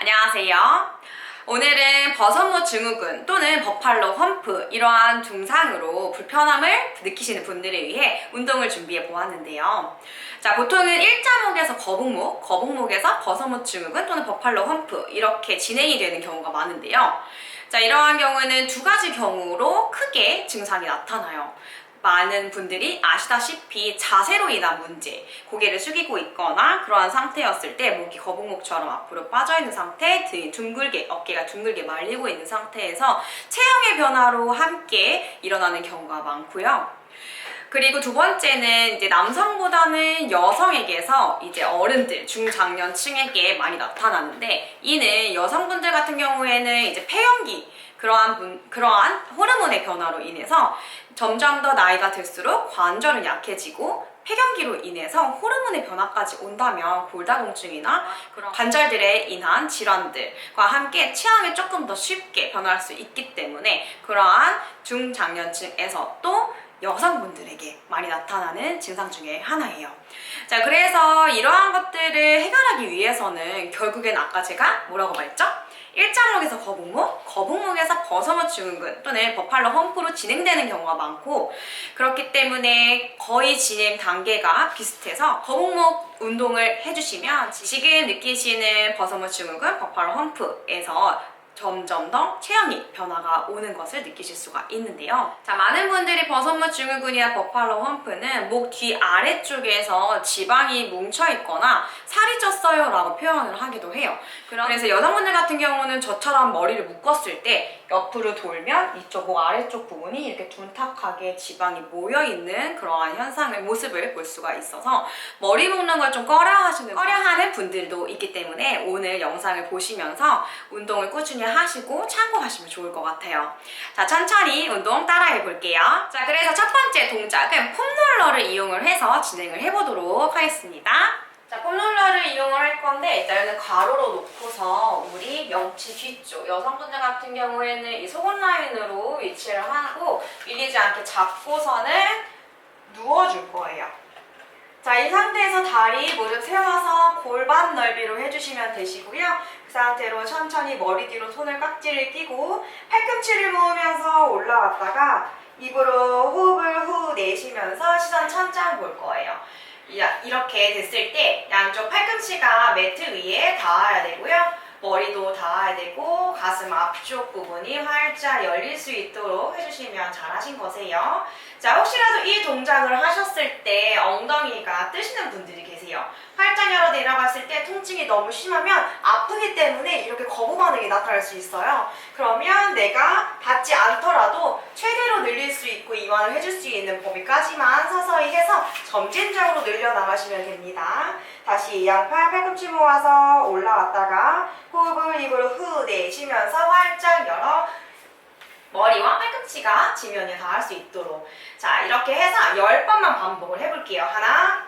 안녕하세요. 오늘은 버섯모 증후군 또는 버팔로 험프 이러한 증상으로 불편함을 느끼시는 분들을 위해 운동을 준비해 보았는데요. 자, 보통은 일자목에서 거북목, 거북목에서 버섯모 증후군 또는 버팔로 험프 이렇게 진행이 되는 경우가 많은데요. 자, 이러한 경우는 두 가지 경우로 크게 증상이 나타나요. 많은 분들이 아시다시피 자세로 인한 문제, 고개를 숙이고 있거나 그러한 상태였을 때 목이 거북목처럼 앞으로 빠져 있는 상태, 등이 둥글게, 어깨가 둥글게 말리고 있는 상태에서 체형의 변화로 함께 일어나는 경우가 많고요. 그리고 두 번째는 이제 남성보다는 여성에게서 이제 어른들, 중장년층에게 많이 나타나는데 이는 여성분들 같은 경우에는 이제 폐경기 그러한 분, 그러한 호르몬의 변화로 인해서 점점 더 나이가 들수록 관절은 약해지고 폐경기로 인해서 호르몬의 변화까지 온다면 골다공증이나 그런 관절들에 인한 질환들과 함께 체형이 조금 더 쉽게 변할 수 있기 때문에 그러한 중장년층에서 또 여성분들에게 많이 나타나는 증상 중에 하나예요. 자, 그래서 이러한 것들을 해결하기 위해서는 결국엔 아까 제가 뭐라고 말했죠? 일자목에서 거북목, 거북목에서 버섯목 증후군 또는 버팔로 험프로 진행되는 경우가 많고 그렇기 때문에 거의 진행 단계가 비슷해서 거북목 운동을 해주시면 지금 느끼시는 버섯목 증후군, 버팔로 험프에서 점점 더 체형이 변화가 오는 것을 느끼실 수가 있는데요. 자, 많은 분들이 버섯무 증후군이나 버팔로 험프는 목 뒤 아래쪽에서 지방이 뭉쳐 있거나 살이 쪘어요 라고 표현을 하기도 해요. 그래서 여성분들 같은 경우는 저처럼 머리를 묶었을 때 옆으로 돌면 이쪽 목 아래쪽 부분이 이렇게 둔탁하게 지방이 모여 있는 그러한 현상을 모습을 볼 수가 있어서 머리 묶는 걸 좀 꺼려하시는 꺼려하는 분들도 있기 때문에 오늘 영상을 보시면서 운동을 꾸준히 하시고 참고하시면 좋을 것 같아요. 자, 천천히 운동 따라해 볼게요. 자, 그래서 첫 번째 동작은 폼롤러를 이용을 해서 진행을 해보도록 하겠습니다. 자, 폼롤러를 이용을 할 건데 일단은 가로로 놓고서 우리 명치 뒤쪽 여성분들 같은 경우에는 이 속옷 라인으로 위치를 하고 밀리지 않게 잡고서는 누워줄 거예요. 자, 이 상태에서 다리 무릎 세워서 골반 넓이로 해주시면 되시고요. 그 상태로 천천히 머리 뒤로 손을 깍지를 끼고 팔꿈치를 모으면서 올라왔다가 입으로 호흡을 후 내쉬면서 시선 천장 볼 거예요. 야, 이렇게 됐을 때 양쪽 팔꿈치가 매트 위에 닿아야 되고요. 머리도 닿아야 되고 가슴 앞쪽 부분이 활짝 열릴 수 있도록 해주시면 잘하신 거세요. 자, 혹시라도 이 동작을 하셨을 때 엉덩이가 뜨시는 분들이 계세요. 열어 내려갔을 때 통증이 너무 심하면 아프기 때문에 이렇게 거부 반응이 나타날 수 있어요. 그러면 내가 닿지 않더라도 최대로 늘릴 수 있고 이완을 해줄 수 있는 범위까지만 서서히 해서 점진적으로 늘려 나가시면 됩니다. 다시 양팔 팔꿈치 모아서 올라왔다가 호흡을 입으로 후 내쉬면서 활짝 열어 머리와 팔꿈치가 지면에 닿을 수 있도록 자 이렇게 해서 10번만 반복을 해볼게요. 하나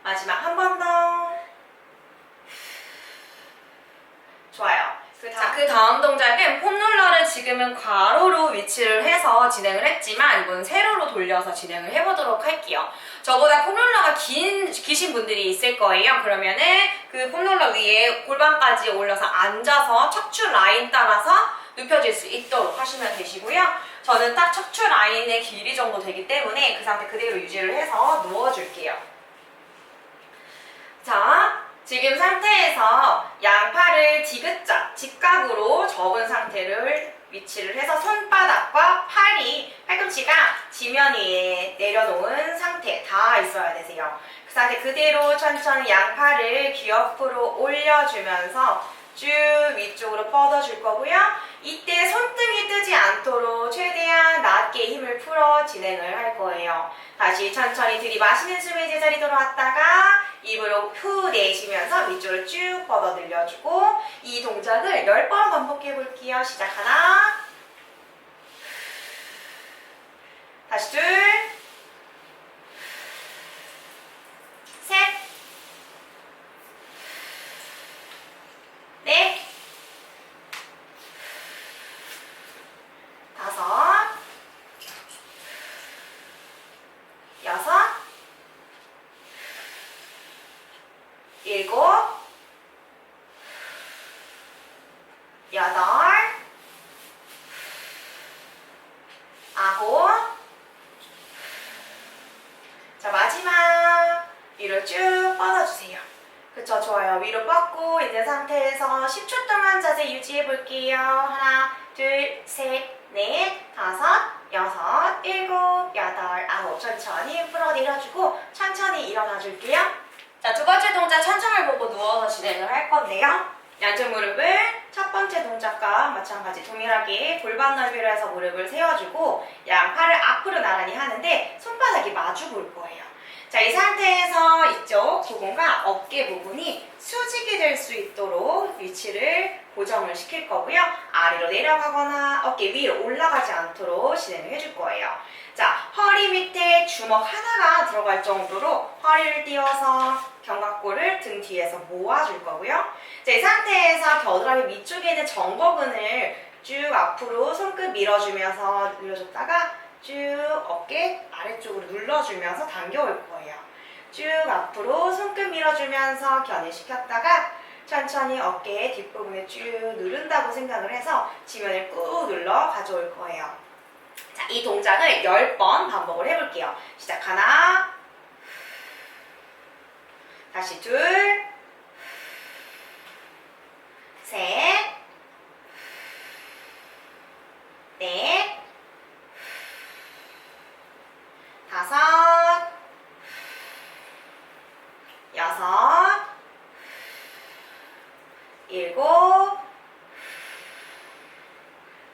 마지막 한 번 더. 좋아요. 자, 그 다음 동작은 폼롤러를 지금은 가로로 위치를 해서 진행을 했지만 이번 세로로 돌려서 진행을 해보도록 할게요. 저보다 폼롤러가 긴, 기신 분들이 있을 거예요. 그러면은 그 폼롤러 위에 골반까지 올려서 앉아서 척추 라인 따라서 눕혀질 수 있도록 하시면 되시고요. 저는 딱 척추 라인의 길이 정도 되기 때문에 그 상태 그대로 유지를 해서 누워줄게요. 자, 지금 상태에서 양팔을 디귿자, 직각으로 접은 상태를 위치를 해서 손바닥과 팔이 팔꿈치가 지면 위에 내려놓은 상태 다 있어야 되세요. 그 상태 그대로 천천히 양팔을 귀 옆으로 올려주면서 쭉 위쪽으로 뻗어줄 거고요. 이때 손등이 뜨지 않도록 진행을 할 거예요. 다시 천천히 들이마시는 숨의 제자리 돌아왔다가 입으로 후 내쉬면서 위쪽으로 쭉 뻗어 늘려주고 이 동작을 10번 반복해 볼게요. 시작 하나 다시 둘 셋, 넷, 다섯, 여섯, 일곱, 여덟, 아홉, 자 마지막 위로 쭉 뻗어주세요. 그쵸 좋아요. 뻗고 있는 상태에서 10초 동안 자세 유지해 볼게요. 하나, 둘, 셋, 넷, 다섯, 여섯, 일곱, 여덟, 아홉 천천히 풀어 내려주고 천천히 일어나 줄게요. 자 두 번째 동작 천장을 보고 누워서 진행을 할 건데요. 양쪽 무릎을 첫 번째 동작과 마찬가지 동일하게 골반 넓이로 해서 무릎을 세워주고 양 팔을 앞으로 나란히 하는데 손바닥이 마주 볼 거예요. 자, 이 상태에서 이쪽 부분과 어깨 부분이 수직이 될 수 있도록 위치를 고정을 시킬 거고요. 아래로 내려가거나 어깨 위로 올라가지 않도록 진행을 해줄 거예요. 자, 허리 밑에 주먹 하나가 들어갈 정도로 허리를 띄워서 견갑골을 등 뒤에서 모아줄 거고요. 자, 이 상태에서 겨드랑이 위쪽에 있는 정거근을 쭉 앞으로 손끝 밀어주면서 늘려줬다가 쭉 어깨 아래쪽으로 눌러주면서 당겨올 거예요. 쭉 앞으로 손끝 밀어주면서 견인시켰다가 천천히 어깨 뒷부분에 쭉 누른다고 생각을 해서 지면을 꾹 눌러 가져올 거예요. 자, 이 동작을 10번 반복을 해볼게요. 시작 하나, 다시 둘, 셋, 넷, 다섯, 여섯, 일곱,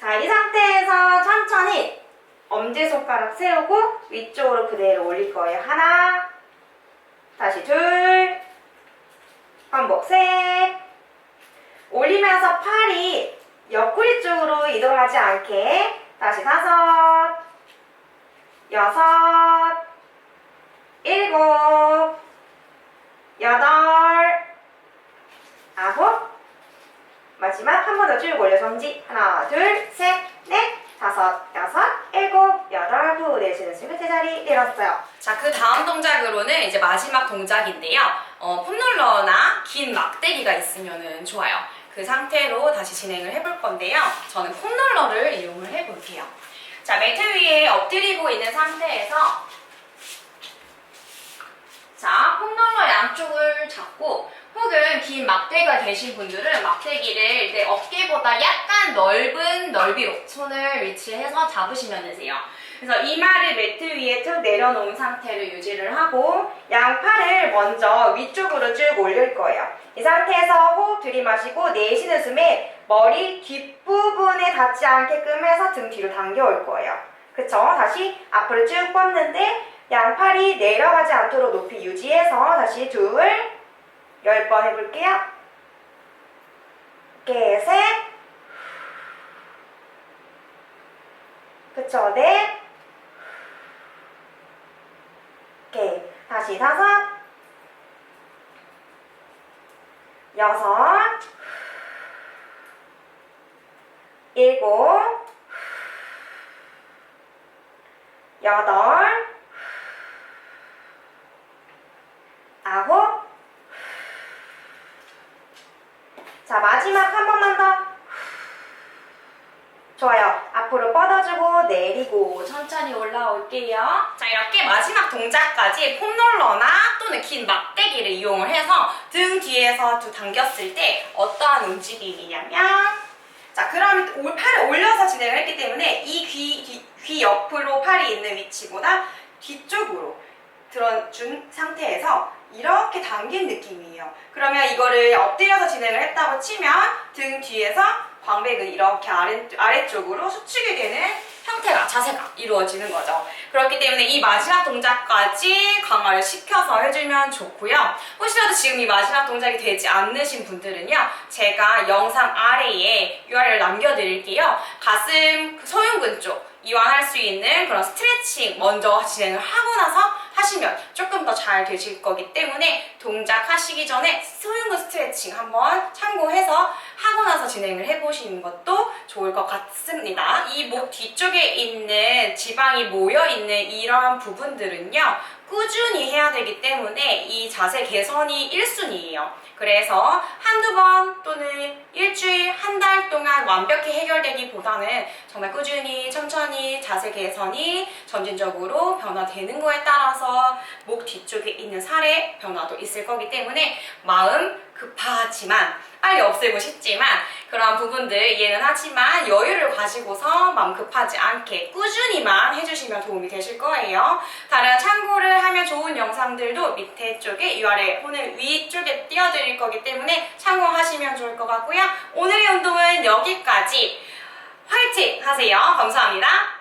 자 이 상태에서 천천히 엄지손가락 세우고 위쪽으로 그대로 올릴 거예요. 하나. 다시 둘. 반복. 셋. 올리면서 팔이 옆구리 쪽으로 이동하지 않게. 다시 다섯. 여섯. 일곱. 여덟. 아홉. 마지막 한 번 더 쭉 올려 정지. 하나 둘 셋 넷 다섯 여섯 일곱 여덟 후 내쉬는 숨을 제자리 내렸어요. 자 그 다음 동작으로는 이제 마지막 동작인데요. 어, 폼롤러나 긴 막대기가 있으면 좋아요. 그 상태로 다시 진행을 해볼 건데요. 저는 폼롤러를 이용을 해볼게요. 자 매트 위에 엎드리고 있는 상태에서 자, 폼롤러 양쪽을 잡고 혹은 긴 막대기가 계신 분들은 막대기를 내 어깨보다 약간 넓은 넓이로 손을 위치해서 잡으시면 되세요. 그래서 이마를 매트 위에 툭 내려놓은 상태로 유지를 하고 양팔을 먼저 위쪽으로 쭉 올릴 거예요. 이 상태에서 호흡 들이마시고 내쉬는 숨에 머리 뒷부분에 닿지 않게끔 해서 등 뒤로 당겨올 거예요. 그쵸? 다시 앞으로 쭉 뻗는데 양팔이 내려가지 않도록 높이 유지해서 다시 둘, 열 번 해볼게요. 이렇게 셋, 그쵸? 넷, 이렇게 다시 다섯, 여섯, 일곱, 여덟, 아홉. 자, 마지막 한 번만 더. 좋아요. 뻗어주고 내리고 천천히 올라올게요. 자, 이렇게 마지막 동작까지 폼롤러나 또는 긴 막대기를 이용을 해서 등 뒤에서 두 당겼을 때 어떠한 움직임이냐면 자, 그럼 올- 팔을 올려서 진행을 했기 때문에 이 귀, 귀, 귀 옆으로 팔이 있는 위치보다 뒤쪽으로 들어준 상태에서 이렇게 당긴 느낌이에요. 그러면 이거를 엎드려서 진행을 했다고 치면 등 뒤에서 광배근 이렇게 아래, 아래쪽으로 수축이 되는 형태가, 자세가 이루어지는 거죠. 그렇기 때문에 이 마지막 동작까지 강화를 시켜서 해주면 좋고요. 혹시라도 지금 이 마지막 동작이 되지 않으신 분들은요, 제가 영상 아래에 URL 남겨드릴게요. 가슴 그 소흉근 쪽 이완할 수 있는 그런 스트레칭 먼저 진행을 하고 나서 하시면 조금 더 잘 되실 거기 때문에 동작 하시기 전에 소흉근 스트레칭 한번 참고해서 하고 나서 진행을 해보시는 것도 좋을 것 같습니다. 이 목 뒤쪽에 있는 지방이 모여있는 이러한 부분들은요, 꾸준히 해야 되기 때문에 이 자세 개선이 1순위예요. 그래서 한두 번 또는 일주일, 한 달 동안 완벽히 해결되기보다는 정말 꾸준히 천천히 자세 개선이 점진적으로 변화되는 거에 따라서 목 뒤쪽에 있는 살의 변화도 있을 거기 때문에 마음 급하지만 빨리 없애고 싶지만 그러한 부분들 이해는 하지만 여유를 가지고서 마음 급하지 않게 꾸준히만 해주시면 도움이 되실 거예요. 다른 참고를 하면 좋은 영상들도 밑에 쪽에 URL 오늘 위쪽에 띄워드릴 거기 때문에 참고하시면 좋을 것 같고요. 오늘의 운동은 여기까지 화이팅 하세요. 감사합니다.